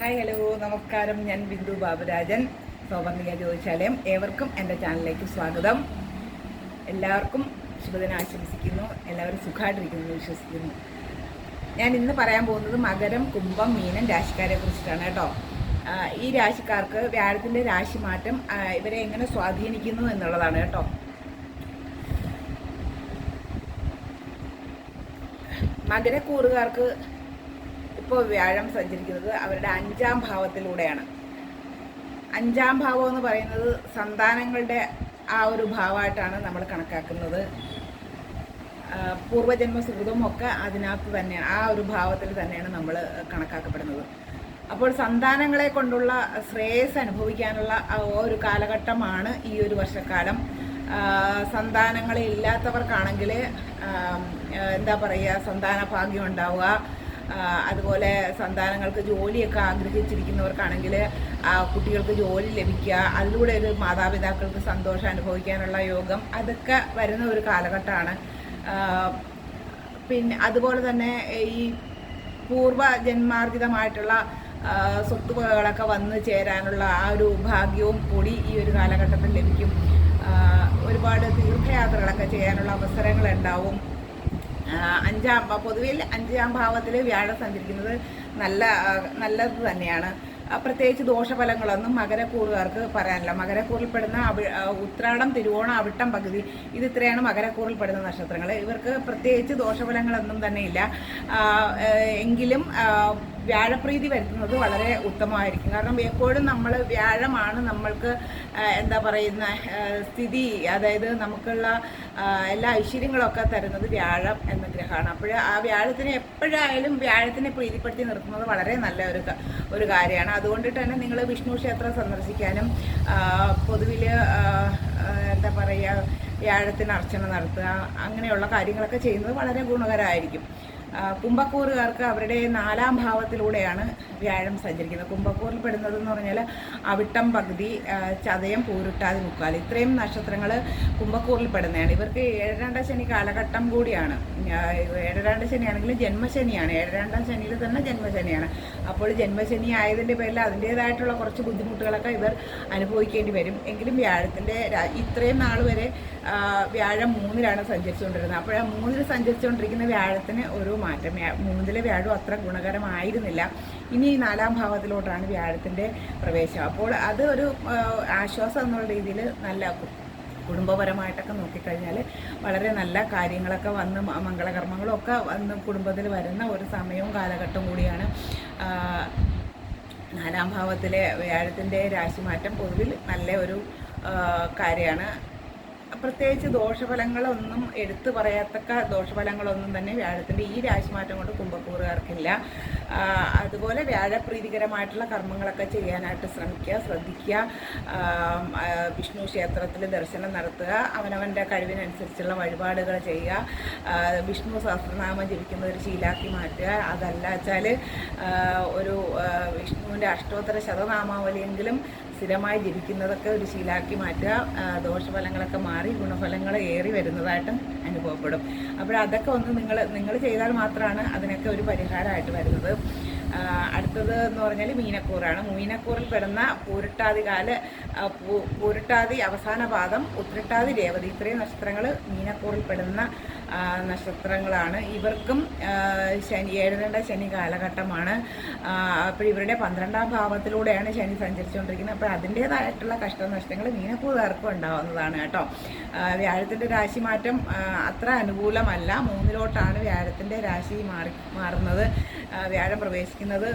Hi hello നമസ്കാരം. ഞാൻ ബിന്ദു ബാബുരാജൻ. സൗവർണിക ജ്യോതിശാലയം ഏവർക്കും എന്റെ ചാനലിലേക്ക് സ്വാഗതം. എല്ലാവർക്കും ശുഭദിനം ആശംസിക്കുന്നു. എല്ലാവരും സുഖമായിട്ടിരിക്കുന്നു വിശ്വസിക്കുന്നു. ഞാൻ ഇന്ന് പറയാൻ പോകുന്നത് മകരം കുംഭം മീനം രാശിക്കാരെ കുറിച്ചിട്ടാണ് കേട്ടോ. ഈ രാശിക്കാർക്ക് വ്യാഴത്തിന്റെ രാശിമാറ്റം മാറ്റം ഇവരെ എങ്ങനെ സ്വാധീനിക്കുന്നു എന്നുള്ളതാണ് കേട്ടോ. മകരക്കൂറുകാർക്ക് ഇപ്പോൾ വ്യാഴം സഞ്ചരിക്കുന്നത് അവരുടെ അഞ്ചാം ഭാവത്തിലൂടെയാണ്. അഞ്ചാം ഭാവം എന്ന് പറയുന്നത് സന്താനങ്ങളുടെ ആ ഒരു ഭാവമായിട്ടാണ് നമ്മൾ കണക്കാക്കുന്നത്. പൂർവജന്മ ഒക്കെ അതിനകത്ത് തന്നെയാണ് ആ ഒരു ഭാവത്തിൽ തന്നെയാണ് നമ്മൾ കണക്കാക്കപ്പെടുന്നത്. അപ്പോൾ സന്താനങ്ങളെ കൊണ്ടുള്ള ശ്രേയസ് അനുഭവിക്കാനുള്ള ആ ഒരു കാലഘട്ടമാണ് ഈ ഒരു വർഷക്കാലം. സന്താനങ്ങളെ ഇല്ലാത്തവർക്കാണെങ്കിൽ എന്താ പറയുക സന്താന ഭാഗ്യം ഉണ്ടാവുക. അതുപോലെ സന്താനങ്ങൾക്ക് ജോലിയൊക്കെ ആഗ്രഹിച്ചിരിക്കുന്നവർക്കാണെങ്കിൽ കുട്ടികൾക്ക് ജോലി ലഭിക്കുക അതിലൂടെ ഒരു മാതാപിതാക്കൾക്ക് സന്തോഷം അനുഭവിക്കാനുള്ള യോഗം അതൊക്കെ വരുന്ന ഒരു കാലഘട്ടമാണ്. പിന്നെ അതുപോലെ തന്നെ ഈ പൂർവ ജന്മാർജിതമായിട്ടുള്ള സ്വത്തുവകകളൊക്കെ വന്നു ചേരാനുള്ള ആ ഒരു ഭാഗ്യവും കൂടി ഈ ഒരു കാലഘട്ടത്തിൽ ലഭിക്കും. ഒരുപാട് തീർത്ഥയാത്രകളൊക്കെ ചെയ്യാനുള്ള അവസരങ്ങളുണ്ടാവും. ആ, അഞ്ചാം പൊതുവിൽ അഞ്ചാം ഭാവത്തിൽ വ്യാഴം സഞ്ചരിക്കുന്നത് നല്ല നല്ലത് തന്നെയാണ്. പ്രത്യേകിച്ച് ദോഷഫലങ്ങളൊന്നും മകരക്കൂറുകാർക്ക് പറയാനില്ല. മകരക്കൂറിൽപ്പെടുന്ന അവി ഉത്രാടം തിരുവോണം അവിട്ടം പകുതി ഇത് ഇത്രയാണ് മകരക്കൂറിൽപ്പെടുന്ന നക്ഷത്രങ്ങൾ. ഇവർക്ക് പ്രത്യേകിച്ച് ദോഷഫലങ്ങളൊന്നും തന്നെ ഇല്ല എങ്കിലും വ്യാഴപ്രീതി വരുത്തുന്നത് വളരെ ഉത്തമമായിരിക്കും. കാരണം എപ്പോഴും നമ്മൾ വ്യാഴമാണ് നമ്മൾക്ക് എന്താ പറയുന്ന സ്ഥിതി അതായത് നമുക്കുള്ള എല്ലാ ഐശ്വര്യങ്ങളൊക്കെ തരുന്നത് വ്യാഴം എന്ന ഗ്രഹമാണ്. അപ്പോൾ ആ വ്യാഴത്തിനെ എപ്പോഴായാലും വ്യാഴത്തിനെ പ്രീതിപ്പെടുത്തി നിർത്തുന്നത് വളരെ നല്ല ഒരു ഒരു കാര്യമാണ്. അതുകൊണ്ട് തന്നെ നിങ്ങൾ വിഷ്ണു ക്ഷേത്രം സന്ദർശിക്കാനും പൊതുവിൽ എന്താ പറയുക വ്യാഴത്തിന് അർച്ചന നടത്തുക അങ്ങനെയുള്ള കാര്യങ്ങളൊക്കെ ചെയ്യുന്നത് വളരെ ഗുണകരമായിരിക്കും കുംഭക്കൂറുകാർക്ക് അവരുടെ നാലാം ഭാവത്തിലൂടെയാണ് വ്യാഴം സഞ്ചരിക്കുന്നത്. കുംഭക്കൂറിൽ പെടുന്നത് എന്ന് പറഞ്ഞാൽ അവിട്ടം പകുതി ചതയം പൂരിട്ടാതി മുക്കാൽ. ഇത്രയും നക്ഷത്രങ്ങൾ കുംഭക്കൂറിൽ പെടുന്നതാണ്. ഇവർക്ക് ഏഴരണ്ട ശനി കാലഘട്ടം കൂടിയാണ്. ഏഴരണ്ട ശനിയാണെങ്കിലും ജന്മശനിയാണ്. ഏഴരണ്ടാം ശനിയിൽ തന്നെ ജന്മശനിയാണ്. അപ്പോൾ ജന്മശനി ആയതിന്റെ പേരിൽ അതിന്റേതായിട്ടുള്ള കുറച്ച് ബുദ്ധിമുട്ടുകളൊക്കെ ഇവർ അനുഭവിക്കേണ്ടി വരും. എങ്കിലും വ്യാഴത്തിന്റെ ഇത്രയും നാൾ വരെ വ്യാഴം മൂന്നിലാണ് സഞ്ചരിച്ചുകൊണ്ടിരുന്നത്. അപ്പോൾ ആ മൂന്നിൽ സഞ്ചരിച്ചുകൊണ്ടിരിക്കുന്ന വ്യാഴത്തിന് ഒരു മാറ്റം. മൂന്നിലെ വ്യാഴം അത്ര ഗുണകരമായിരുന്നില്ല. ഇനി നാലാം ഭാവത്തിലോട്ടാണ് വ്യാഴത്തിന്റെ പ്രവേശം. അപ്പോൾ അത് ഒരു ആശ്വാസം എന്നുള്ള രീതിയിൽ നല്ല കുടുംബപരമായിട്ടൊക്കെ നോക്കിക്കഴിഞ്ഞാൽ വളരെ നല്ല കാര്യങ്ങളൊക്കെ വന്ന് മംഗളകർമ്മങ്ങളൊക്കെ വന്ന് കുടുംബത്തിൽ വരുന്ന ഒരു സമയവും കാലഘട്ടവും കൂടിയാണ് നാലാം ഭാവത്തിലെ വ്യാഴത്തിന്റെ രാശിമാറ്റം പൊതുവിൽ നല്ല ഒരു കാര്യമാണ്. പ്രത്യേകിച്ച് ദോഷഫലങ്ങളൊന്നും എടുത്തു പറയത്തക്ക ദോഷഫലങ്ങളൊന്നും തന്നെ വ്യാഴത്തിന്റെ ഈ രാശിമാറ്റം കൊണ്ട് കുംഭക്കൂറുകാർക്കില്ല. അതുപോലെ വ്യാഴപ്രീതികരമായിട്ടുള്ള കർമ്മങ്ങളൊക്കെ ചെയ്യാനായിട്ട് ശ്രമിക്കുക ശ്രദ്ധിക്കുക. വിഷ്ണു ക്ഷേത്രത്തിൽ ദർശനം നടത്തുക അവനവന്റെ കഴിവിനനുസരിച്ചുള്ള വഴിപാടുകൾ ചെയ്യുക. വിഷ്ണു സഹസ്രനാമം ജപിക്കുന്ന ഒരു ശീലാക്കി മാറ്റുക. അതല്ല വെച്ചാൽ ഒരു വിഷ്ണുവിന്റെ അഷ്ടോത്തര ശതനാമാവലിയെങ്കിലും സ്ഥിരമായി ജപിക്കുന്നതൊക്കെ ഒരു ശീലാക്കി മാറ്റുക ദോഷഫലങ്ങളൊക്കെ മാറി ഗുണഫലങ്ങൾ ഏറി വരുന്നതായിട്ടും അനുഭവപ്പെടും. അപ്പോൾ അതൊക്കെ ഒന്ന് നിങ്ങൾ നിങ്ങൾ ചെയ്താൽ മാത്രമാണ് അതിനൊക്കെ ഒരു പരിഹാരമായിട്ട് വരുന്നത്. അടുത്തത് എന്ന് പറഞ്ഞാൽ മീനക്കൂറാണ്. മീനക്കൂറിൽ പെടുന്ന പൂരിട്ടാതി കാൽ പൂരിട്ടാതി അവസാന പാദം ഉത്രട്ടാതി രേവതി. ഇത്രയും നക്ഷത്രങ്ങൾ മീനക്കൂറിൽ പെടുന്ന നക്ഷത്രങ്ങളാണ്. ഇവർക്കും ശനി ഏഴരണ്ട ശനി കാലഘട്ടമാണ്. അപ്പോൾ ഇവരുടെ പന്ത്രണ്ടാം ഭാവത്തിലൂടെയാണ് ശനി സഞ്ചരിച്ചുകൊണ്ടിരിക്കുന്നത്. അപ്പോൾ അതിന്റേതായിട്ടുള്ള കഷ്ടനഷ്ടങ്ങൾ മീനക്കൂറുകാർക്കും ഉണ്ടാവുന്നതാണ് കേട്ടോ. വ്യാഴത്തിന്റെ രാശിമാറ്റം അത്ര അനുകൂലമല്ല. മൂന്നിലോട്ടാണ് വ്യാഴത്തിന്റെ രാശി മാറി മാറുന്നത്. വ്യാഴം പ്രവേശിക്കുന്നത്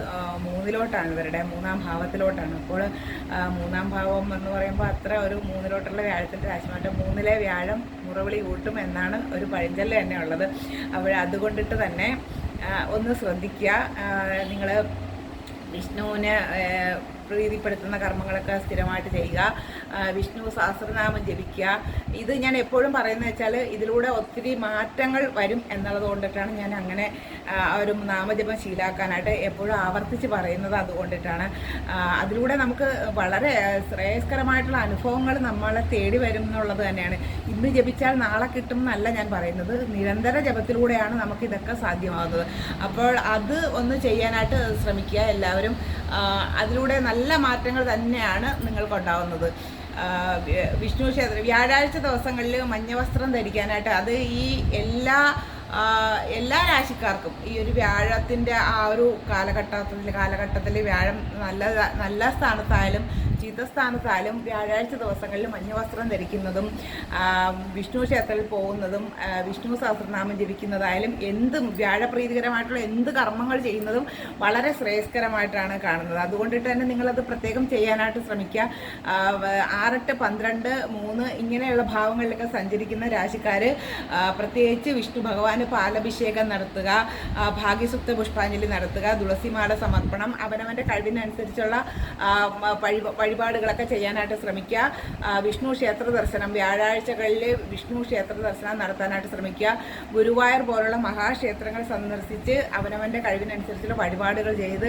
മൂന്നിലോട്ടാണ് ഇവരുടെ മൂന്നാം ഭാവത്തിലോട്ടാണ്. അപ്പോൾ മൂന്നാം ഭാവം എന്ന് പറയുമ്പോൾ അത്ര ഒരു മൂന്നിലോട്ടുള്ള വ്യാഴത്തിന്റെ രാശിമാറ്റം മൂന്നിലെ വ്യാഴം മുറവിളി കൂട്ടും എന്നാണ് ഒരു പഴഞ്ചൊല്ല് തന്നെ ഉള്ളത്. അപ്പോൾ അതുകൊണ്ടിട്ട് തന്നെ ഒന്ന് ശ്രദ്ധിക്കുക. നിങ്ങൾ വിഷ്ണുവിനെ പ്രീതിപ്പെടുത്തുന്ന കർമ്മങ്ങളൊക്കെ സ്ഥിരമായിട്ട് ചെയ്യുക. വിഷ്ണു സഹസ്രനാമം ജപിക്കുക. ഇത് ഞാൻ എപ്പോഴും പറയുന്നത് വെച്ചാൽ ഇതിലൂടെ ഒത്തിരി മാറ്റങ്ങൾ വരും എന്നുള്ളത് കൊണ്ടിട്ടാണ് ഞാൻ അങ്ങനെ ഒരു നാമജപം ശീലാക്കാനായിട്ട് എപ്പോഴും ആവർത്തിച്ച് പറയുന്നത് അതുകൊണ്ടിട്ടാണ്. അതിലൂടെ നമുക്ക് വളരെ ശ്രേയസ്കരമായിട്ടുള്ള അനുഭവങ്ങൾ നമ്മളെ തേടി വരും എന്നുള്ളത് തന്നെയാണ്. ഇന്ന് ജപിച്ചാൽ നാളെ കിട്ടും എന്നല്ല ഞാൻ പറയുന്നത്. നിരന്തര ജപത്തിലൂടെയാണ് നമുക്ക് ഇതൊക്കെ സാധ്യമാകുന്നത്. അപ്പോൾ അത് ഒന്ന് ചെയ്യാനായിട്ട് ശ്രമിക്കുക എല്ലാവരും. അതിലൂടെ നല്ല മാറ്റങ്ങൾ തന്നെയാണ് നിങ്ങൾക്കുണ്ടാവുന്നത് വിഷ്ണു ക്ഷേത്രം വ്യാഴാഴ്ച ദിവസങ്ങളിൽ മഞ്ഞ വസ്ത്രം ധരിക്കാനായിട്ട് അത് ഈ എല്ലാ എല്ലാ രാശിക്കാർക്കും ഈ ഒരു വ്യാഴത്തിന്റെ ആ ഒരു കാലഘട്ടത്തിൽ കാലഘട്ടത്തിൽ വ്യാഴം നല്ല നല്ല സ്ഥാനത്തായാലും ചീത്ത സ്ഥാനത്തായാലും വ്യാഴാഴ്ച ദിവസങ്ങളിൽ മഞ്ഞ വസ്ത്രം ധരിക്കുന്നതും വിഷ്ണു ക്ഷേത്രത്തിൽ പോകുന്നതും വിഷ്ണു സഹസ്രനാമം ജപിക്കുന്നതായാലും എന്തും വ്യാഴപ്രീതികരമായിട്ടുള്ള എന്ത് കർമ്മങ്ങൾ ചെയ്യുന്നതും വളരെ ശ്രേയസ്കരമായിട്ടാണ് കാണുന്നത്. അതുകൊണ്ടിട്ട് തന്നെ നിങ്ങളത് പ്രത്യേകം ചെയ്യാനായിട്ട് ശ്രമിക്കുക. ആറെട്ട് പന്ത്രണ്ട് മൂന്ന് ഇങ്ങനെയുള്ള ഭാവങ്ങളിലൊക്കെ സഞ്ചരിക്കുന്ന രാശിക്കാർ പ്രത്യേകിച്ച് വിഷ്ണു ഭഗവാന് പാലഭിഷേകം നടത്തുക ഭാഗ്യസുപ്ത പുഷ്പാഞ്ജലി നടത്തുക തുളസിമാല സമർപ്പണം അവനവന്റെ കഴിവിനനുസരിച്ചുള്ള വഴി വഴിപാടുകളൊക്കെ ചെയ്യാനായിട്ട് ശ്രമിക്കുക. വിഷ്ണു ക്ഷേത്ര ദർശനം വ്യാഴാഴ്ചകളിൽ വിഷ്ണു ക്ഷേത്ര ദർശനം നടത്താനായിട്ട് ശ്രമിക്കുക. ഗുരുവായൂർ പോലുള്ള മഹാക്ഷേത്രങ്ങൾ സന്ദർശിച്ച് അവനവന്റെ കഴിവിനനുസരിച്ചുള്ള വഴിപാടുകൾ ചെയ്ത്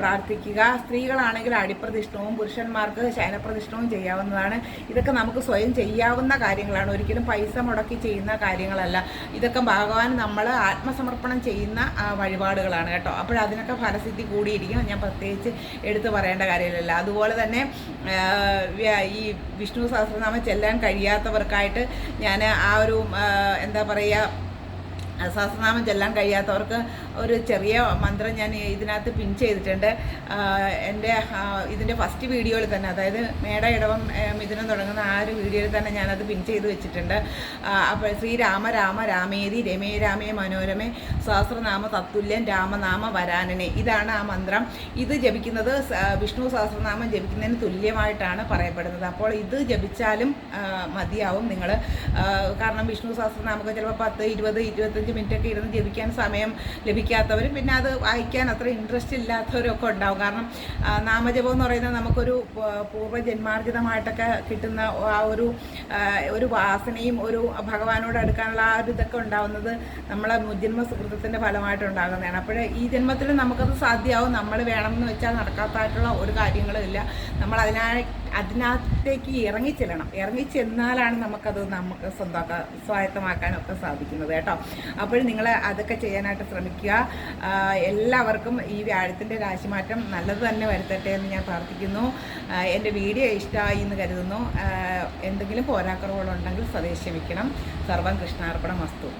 പ്രാർത്ഥിക്കുക. സ്ത്രീകളാണെങ്കിൽ അടിപ്രതിഷ്ഠവും പുരുഷന്മാർക്ക് ശയനപ്രതിഷ്ഠവും ചെയ്യാവുന്നതാണ്. ഇതൊക്കെ നമുക്ക് സ്വയം ചെയ്യാവുന്ന കാര്യങ്ങളാണ്. ഒരിക്കലും പൈസ മുടക്കി ചെയ്യുന്ന കാര്യങ്ങളല്ല. ഇതൊക്കെ ഭഗവാൻ നമ്മൾ ആത്മസമർപ്പണം ചെയ്യുന്ന വഴിപാടുകളാണ് കേട്ടോ. അപ്പോൾ അതിനൊക്കെ ഫലസിദ്ധി കൂടിയിരിക്കും ഞാൻ പ്രത്യേകിച്ച് എടുത്തു പറയേണ്ട കാര്യമില്ലല്ലോ. അതുപോലെ തന്നെ ഈ വിഷ്ണു സഹസ്രനാമം ചെല്ലാൻ കഴിയാത്തവർക്കായിട്ട് ഞാൻ ആ ഒരു എന്താ പറയുക സഹസ്രനാമം ചെല്ലാൻ കഴിയാത്തവർക്ക് ഒരു ചെറിയ മന്ത്രം ഞാൻ ഇതിനകത്ത് പിൻ ചെയ്തിട്ടുണ്ട്. എന്റെ ഇതിന്റെ ഫസ്റ്റ് വീഡിയോയിൽ തന്നെ അതായത് മേട ഇടവം മിഥുനം തുടങ്ങുന്ന ആ ഒരു വീഡിയോയിൽ തന്നെ ഞാനത് പിൻ ചെയ്ത് വെച്ചിട്ടുണ്ട്. അപ്പോൾ ശ്രീരാമ രാമ രാമേതി രമേ രാമേ മനോരമേ സഹസ്രനാമ തത്തുല്യൻ രാമനാമ വരാനനെ. ഇതാണ് ആ മന്ത്രം. ഇത് ജപിക്കുന്നത് വിഷ്ണു സഹസ്രനാമം ജപിക്കുന്നതിന് തുല്യമായിട്ടാണ് പറയപ്പെടുന്നത്. അപ്പോൾ ഇത് ജപിച്ചാലും മതിയാവും നിങ്ങൾ കാരണം വിഷ്ണു സഹസ്രനാമൊക്കെ ചിലപ്പോൾ പത്ത് ഇരുപത് ഇരുപത്തഞ്ച് മിനിറ്റൊക്കെ ഇരുന്ന് ജപിക്കാൻ സമയം ലഭിക്കാത്തവരും പിന്നെ അത് വായിക്കാൻ അത്ര ഇൻട്രസ്റ്റ് ഇല്ലാത്തവരൊക്കെ ഉണ്ടാവും. കാരണം നാമജപം എന്ന് പറയുന്നത് നമുക്കൊരു പൂർവജന്മാർജിതമായിട്ടൊക്കെ കിട്ടുന്ന ആ ഒരു ഒരു വാസനയും ഒരു ഭഗവാനോട് അടുക്കാനുള്ള ആ ഒരു ഇതൊക്കെ ഉണ്ടാവുന്നത് നമ്മളെ മുജന്മ സുഹൃത്തത്തിന്റെ ഫലമായിട്ട് ഉണ്ടാകുന്നതാണ്. അപ്പോൾ ഈ ജന്മത്തിൽ നമുക്കത് സാധ്യമാവും നമ്മൾ വേണമെന്ന് വെച്ചാൽ നടക്കാത്തതായിട്ടുള്ള ഒരു കാര്യങ്ങളും ഇല്ല. നമ്മൾ അതിനായി അതിനകത്തേക്ക് ഇറങ്ങിച്ചെല്ലണം. ഇറങ്ങിച്ചെന്നാലാണ് നമുക്കത് നമുക്ക് സ്വന്തമാക്കാൻ സ്വായത്തമാക്കാനൊക്കെ സാധിക്കുന്നത് കേട്ടോ. അപ്പോൾ നിങ്ങൾ അതൊക്കെ ചെയ്യാനായിട്ട് ശ്രമിക്കുക. എല്ലാവർക്കും ഈ വ്യാഴത്തിന്റെ രാശിമാറ്റം നല്ലത് തന്നെ വരുത്തട്ടെ എന്ന് ഞാൻ പ്രാർത്ഥിക്കുന്നു. എന്റെ വീഡിയോ ഇഷ്ടമായി എന്ന് കരുതുന്നു. എന്തെങ്കിലും പോരാക്കുറവുകളുണ്ടെങ്കിൽ സ്വദേശമിക്കണം സർവം കൃഷ്ണാർപ്പണം വസ്തു